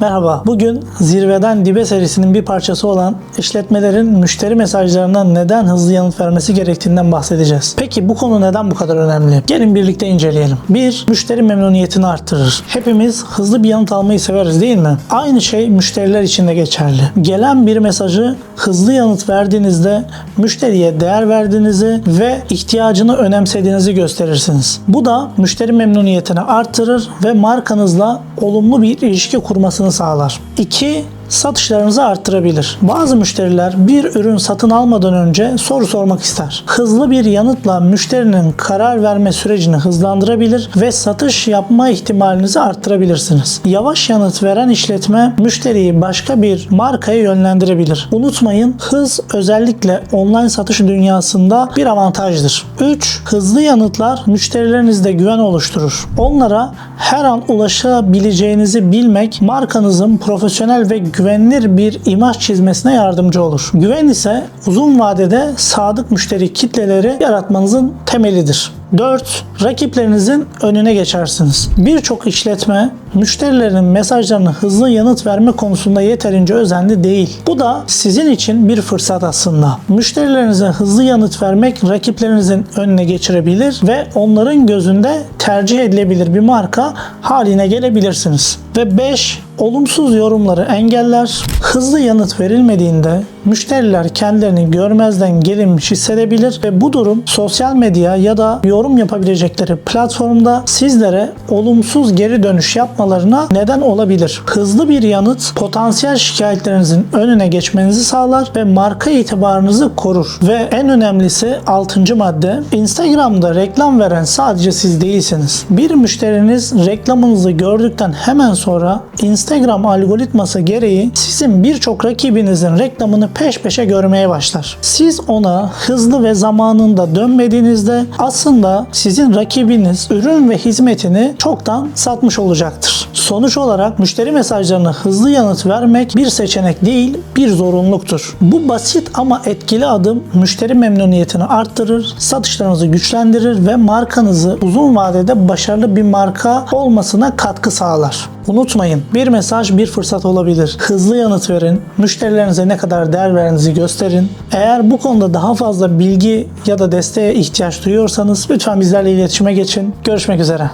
Merhaba. Bugün Zirveden Dibe serisinin bir parçası olan işletmelerin müşteri mesajlarına neden hızlı yanıt vermesi gerektiğinden bahsedeceğiz. Peki bu konu neden bu kadar önemli? Gelin birlikte inceleyelim. 1. Müşteri memnuniyetini arttırır. Hepimiz hızlı bir yanıt almayı severiz değil mi? Aynı şey müşteriler için de geçerli. Gelen bir mesajı hızlı yanıt verdiğinizde müşteriye değer verdiğinizi ve ihtiyacını önemsediğinizi gösterirsiniz. Bu da müşteri memnuniyetini arttırır ve markanızla olumlu bir ilişki kurmasını sağlar. 2 satışlarınızı arttırabilir. Bazı müşteriler bir ürün satın almadan önce soru sormak ister. Hızlı bir yanıtla müşterinin karar verme sürecini hızlandırabilir ve satış yapma ihtimalinizi arttırabilirsiniz. Yavaş yanıt veren işletme müşteriyi başka bir markaya yönlendirebilir. Unutmayın hız özellikle online satış dünyasında bir avantajdır. 3. Hızlı yanıtlar müşterilerinizde güven oluşturur. Onlara her an ulaşabileceğinizi bilmek markanızın profesyonel ve güvenilir bir imaj çizmesine yardımcı olur. Güven ise uzun vadede sadık müşteri kitleleri yaratmanızın temelidir. 4. Rakiplerinizin önüne geçersiniz. Birçok işletme müşterilerin mesajlarına hızlı yanıt verme konusunda yeterince özenli değil. Bu da sizin için bir fırsat aslında. Müşterilerinize hızlı yanıt vermek rakiplerinizin önüne geçirebilir ve onların gözünde tercih edilebilir bir marka haline gelebilirsiniz. Ve 5. Olumsuz yorumları engeller. Hızlı yanıt verilmediğinde müşteriler kendilerini görmezden gelinmiş hissedebilir ve bu durum sosyal medya ya da yorum yapabilecekleri platformda sizlere olumsuz geri dönüş yapmalarına neden olabilir. Hızlı bir yanıt potansiyel şikayetlerinizin önüne geçmenizi sağlar ve marka itibarınızı korur. Ve en önemlisi 6. madde Instagram'da reklam veren sadece siz değilsiniz. Bir müşteriniz reklamınızı gördükten hemen sonra Instagram algoritması gereği sizin birçok rakibinizin reklamını peş peşe görmeye başlar. Siz ona hızlı ve zamanında dönmediğinizde aslında sizin rakibiniz ürün ve hizmetini çoktan satmış olacaktır. Sonuç olarak müşteri mesajlarına hızlı yanıt vermek bir seçenek değil, bir zorunluluktur. Bu basit ama etkili adım müşteri memnuniyetini arttırır, satışlarınızı güçlendirir ve markanızı uzun vadede başarılı bir marka olmasına katkı sağlar. Unutmayın bir mesaj bir fırsat olabilir. Hızlı yanıt verin. Müşterilerinize ne kadar değer verdiğinizi gösterin. Eğer bu konuda daha fazla bilgi ya da desteğe ihtiyaç duyuyorsanız lütfen bizlerle iletişime geçin. Görüşmek üzere.